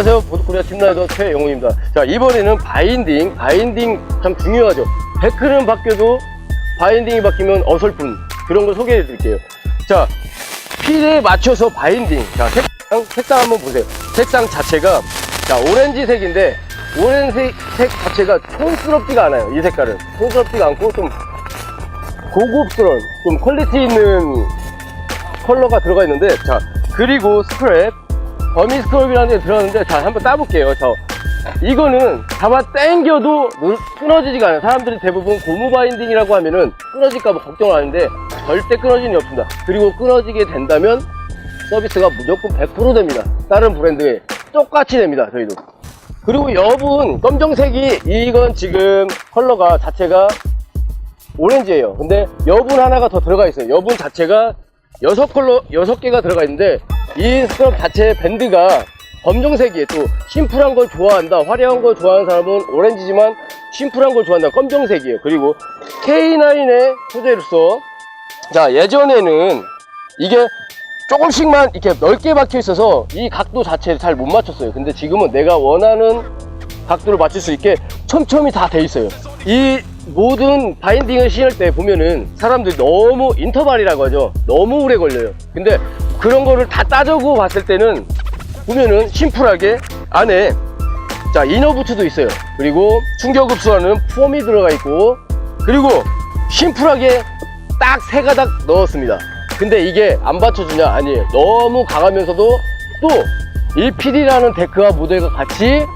안녕하세요. 보드코리아 팀라이더 최영훈입니다. 자, 이번에는 바인딩. 바인딩 참 중요하죠. 데크는 바뀌어도 바인딩이 바뀌면 어설픈 그런 걸 소개해 드릴게요. 자, 필에 맞춰서 바인딩. 자, 색상, 색상 한번 보세요. 색상 자체가, 자, 오렌지색인데, 오렌지색 자체가 촌스럽지가 않아요. 이 색깔은. 촌스럽지가 않고 좀 고급스러운, 좀 퀄리티 있는 컬러가 들어가 있는데, 자, 그리고 스크랩. 버미 스크럽이라는 게 들어갔는데, 자, 한번 따볼게요. 저, 이거는 잡아 당겨도 누- 끊어지지가 않아요. 사람들이 대부분 고무 바인딩이라고 하면은 끊어질까 봐 걱정을 하는데 절대 끊어지는 일 없습니다. 그리고 끊어지게 된다면 서비스가 무조건 100% 됩니다. 다른 브랜드에 똑같이 됩니다. 저희도. 그리고 여분 검정색이 이건 지금 컬러가 자체가 오렌지예요. 근데 여분 하나가 더 들어가 있어요. 여분 자체가 여섯 컬러 여섯 개가 들어가 있는데 이 스크럽 자체 밴드가 검정색이에요. 또 심플한 걸 좋아한다, 화려한 걸 좋아하는 사람은 오렌지지만 심플한 걸 좋아한다, 검정색이에요. 그리고 K9의 소재로서 자 예전에는 이게 조금씩만 이렇게 넓게 박혀 있어서 이 각도 자체를 잘 못 맞췄어요. 근데 지금은 내가 원하는 각도를 맞출 수 있게 촘촘히 다 돼 있어요. 이 모든 바인딩을 신을 때 보면은 사람들이 너무 인터벌이라고 하죠. 너무 오래 걸려요. 근데 그런 거를 다 따져고 봤을 때는 보면은 심플하게 안에 자 이너부트도 있어요. 그리고 충격 흡수하는 폼이 들어가 있고 그리고 심플하게 딱 세 가닥 넣었습니다. 근데 이게 안 받쳐주냐? 아니에요. 너무 강하면서도 또 1PD라는 데크와 모델과 같이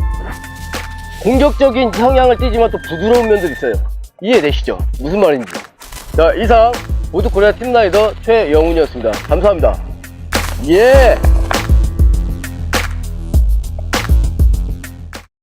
공격적인 성향을 띠지만 또 부드러운 면도 있어요. 이해되시죠? 무슨 말인지. 자, 이상 모두 코리아 팀라이더 최영훈이었습니다. 감사합니다. 예!